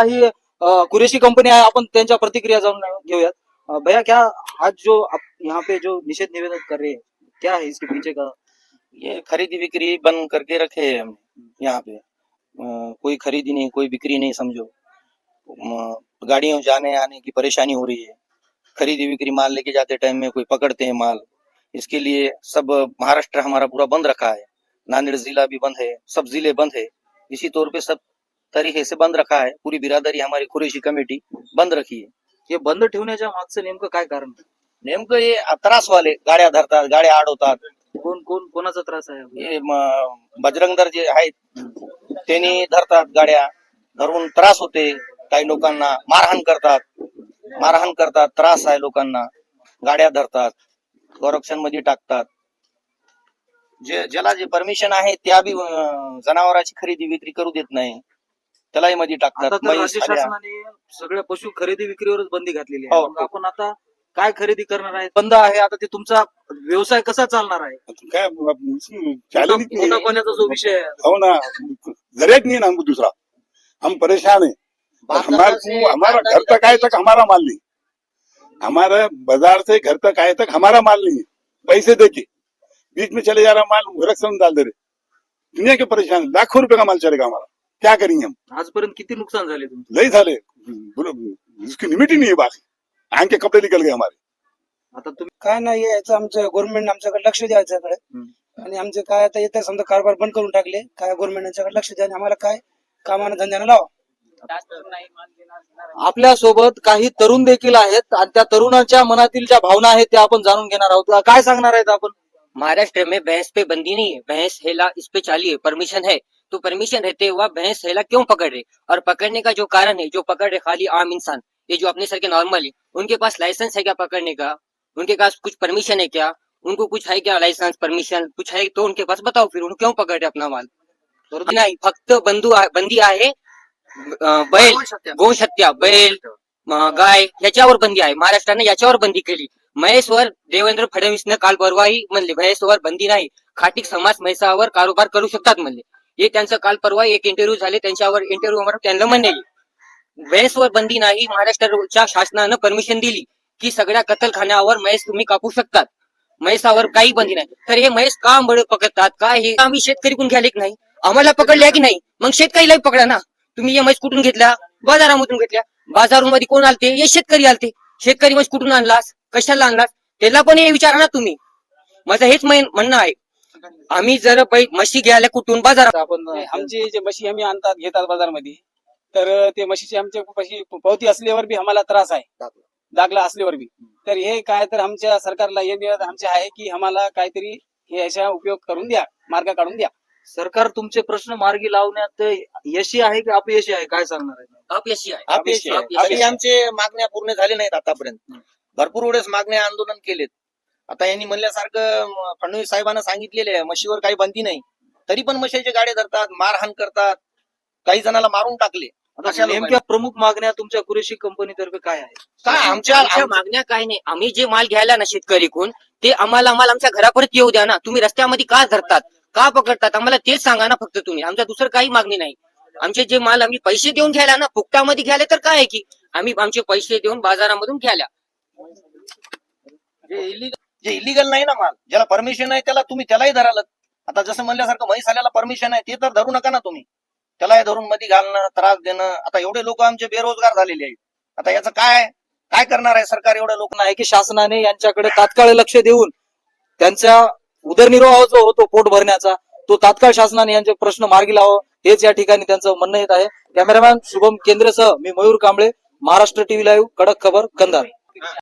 ही Qureshi company है अपन प्रतिक्रिया घेऊयात. भैया, क्या आज जो आप, यहाँ पे जो निषेध निवेदन कर रहे हैं, क्या है इसके पीछे का? ये खरीदी बिक्री बंद करके रखे है हमने, यहाँ पे। कोई खरीदी नहीं, कोई बिक्री नहीं, समझो। गाड़ियों जाने आने की परेशानी हो रही है। खरीदी बिक्री माल लेके जाते टाइम में कोई पकड़ते हैं माल। इसके लिए सब महाराष्ट्र हमारा पूरा बंद रखा है। नांदेड़ जिला भी बंद है, सब ज़िले बंद है। इसी तौर पे सब तरीके से बंद रखा है पूरी बिरादरी हमारी कुरेशी कमेटी बंद रखी है। हे बंद ठेवण्याच्या मागचं नेमकं काय कारण? नेमकं हे त्रासवाले गाड्या धरतात गाड्या अडवतात कोण कोण कोणाचा त्रास आहे हे म- बजरंगदर जे आहेत त्यांनी धरतात गाड्या धरून त्रास होते काही लोकांना मारहाण करतात मारहाण करतात त्रास आहे लोकांना गाड्या धरतात गोरक्षणमध्ये टाकतात। जे ज्याला जे परमिशन आहे त्या बी अं, जनावरांची खरेदी विक्री करू देत नाही। त्यालाही मध्ये आता टाकतात तर म्हैस राज्य आल्या. शासनाने सगळ्या पशु खरेदी विक्रीवरच बंदी घातलेली हो. आहे मग आपण आता काय खरेदी करणार आहे? बंद आहे. आता ते तुमचा व्यवसाय कसा चालणार आहे? काय चैलेंज पाण्याचा जो विषय आहे? हो ना. जरेट नहीं है ना हमको दूसरा. हम परेशान है हमारे घर तक आए तक हमारा माल नहीं. हमारा बाजार से घर तक आए तक हमारा माल नहीं है पैसे देके बीच में चले जा रहा माल में डाल दे रहे दुनिया के परेशान है। लाखों रुपए का माल चलेगा हमारा. क्या करेंगे हम? आजपर्यंत किती नुकसान झाले तुमचं? नहीं साले इसकी लिमिट ही नहीं है बाकी. आंख के कपड़े निकल गए हमारे. आता तुम्ही काय नाही याचं आमचं गव्हर्नमेंट आमच्याकडे लक्ष द्यायचं याकडे हम्म. आणि आमचे काय आता येतं समजा कारभार बंद करून टाकले काय गव्हर्नमेंट यांच्याकडे लक्ष द्या आणि आम्हाला काय कामानं धंद्यानं लावा. आपल्यासोबत काही तरुण देखील आहेत आणि त्या तरुणांच्या मनातील ज्या भावना आहेत त्या आपण जाणून घेणार आहोत. काय सांगणार आहेत आपण? महाराष्ट्र में भैंस पे बंदी नहीं है. भैंस हेला इस पे चाली है परमिशन है. तो परमिशन रहते हुआ भैंस हेला क्यों पकड़ रहे? और पकड़ने का जो कारण है जो पकड़ रहे खाली आम इंसान ये जो अपने सर के नॉर्मल है उनके पास लाइसेंस है क्या पकड़ने का? उनके पास कुछ परमिशन है क्या? उनको कुछ है क्या लाइसेंस परमिशन कुछ है तो उनके पास बताओ फिर उन क्यों पकड़ रहे अपना माल? बरोबर नाही फक्त बंधू बंदी आहे अं, बैल गोशत्या बैल गाय याच्यावर बंदी आहे महाराष्ट्राने याच्यावर बंदी केली. महेशवर देवेंद्र फडणवीसनं काल परवाही म्हणले महेशवर बंदी नाही. खाटीक समाज म्हैसावर कारोबार करू शकतात म्हणले. हे त्यांचं काल परवा एक इंटरव्ह्यू झाले त्यांच्यावर इंटरव्ह्यूवर त्यांना म्हणले. म्हैसवर बंदी नाही महाराष्ट्राच्या शासनानं परमिशन दिली की सगळ्या कत्तलखान्यावर म्हैस तुम्ही कापू शकतात. म्हैसावर काही बंदी नाही. तर हे म्हैस का बळ पकडतात? का हे? आम्ही शेतकरी कोण घ्याले की नाही. आम्हाला पकडल्या की नाही? मग शेतकरीलाही पकडा ना. तुम्ही हे म्हैस कुठून घेतल्या? बाजारामधून घेतल्या. बाजारामध्ये कोण आलते? हे शेतकरी आलते. शेतकरी म्हैस कुठून आणलास? कशाला आणलास? त्याला पण हे विचारा ना तुम्ही. माझं हेच म्हणणं आहे. आम्ही जर म्हशी घ्यायला कुठून बाजारात? आपण आमची जे म्हशी आम्ही आणतात घेतात बाजारमध्ये तर ते म्हशीचे आमच्या म्हशी पावती असल्यावर बी आम्हाला त्रास आहे. दाखला. असल्यावर बी. तर हे काय तर आमच्या सरकारला हे निवेदन आमचे आहे की आम्हाला काहीतरी हे याचा उपयोग करून द्या मार्ग काढून द्या. सरकार तुमचे प्रश्न मार्गी लावण्यात यशी आहे की अपयशी आहे? काय सांगणार आहे? अपयशी आहे. अपयशी आहे. अपयशी अभी आमचे मागण्या पूर्ण झाले नाहीत आतापर्यंत. भरपूर वेळेस मागण्या आंदोलन केलेत. आता यांनी म्हणल्यासारखं फडणवीस साहेबांना सांगितलेले आहे म्हशीवर काही बंदी नाही. तरी पण म्हशीचे गाडे धरतात मारहाण करतात काही जणाला मारून टाकले. आता नेमक्या प्रमुख मागण्या तुमच्या कुरेशी कंपनीतर्फे काय आहे काय आमच्या मागण्या काय नाही. आम्ही जे माल घ्यायला ना शेतकरी कोण ते आम्हाला माल आमच्या घरापर्यंत येऊ द्या ना. तुम्ही रस्त्यामध्ये का धरतात? का पकडतात? आम्हाला तेच सांगा ना फक्त तुम्ही. आमच्या दुसरं काही मागणी नाही. आमचे जे माल आम्ही पैसे देऊन घ्यायला ना फुकटामध्ये घ्यायला तर काय आहे की? आम्ही आमचे पैसे देऊन बाजारामधून घ्यायला. जे इलिगल नाही ना माल ज्याला परमिशन आहे त्याला तुम्ही त्यालाही धराल आता जसं म्हणल्यासारखं म्हैस आल्याला परमिशन आहे ते तर धरू नका ना तुम्ही. त्यालाही धरून मध्ये घालणं त्रास देणं. आता एवढे लोक आमचे बेरोजगार झालेले आहेत. आता याचं काय काय करणार आहे सरकार एवढ्या लोक आहे की शासनाने यांच्याकडे तात्काळ लक्ष देऊन त्यांचा उदरनिर्वाह जो होतो पोट भरण्याचा तो तात्काळ शासनाने यांचे प्रश्न मार्गी लावावं हेच या ठिकाणी त्यांचं म्हणणं येत आहे. कॅमेरामॅन शुभम केंद्रेसह मी मयूर कांबळे महाराष्ट्र टीव्ही लाईव्ह कडक खबर कंधार.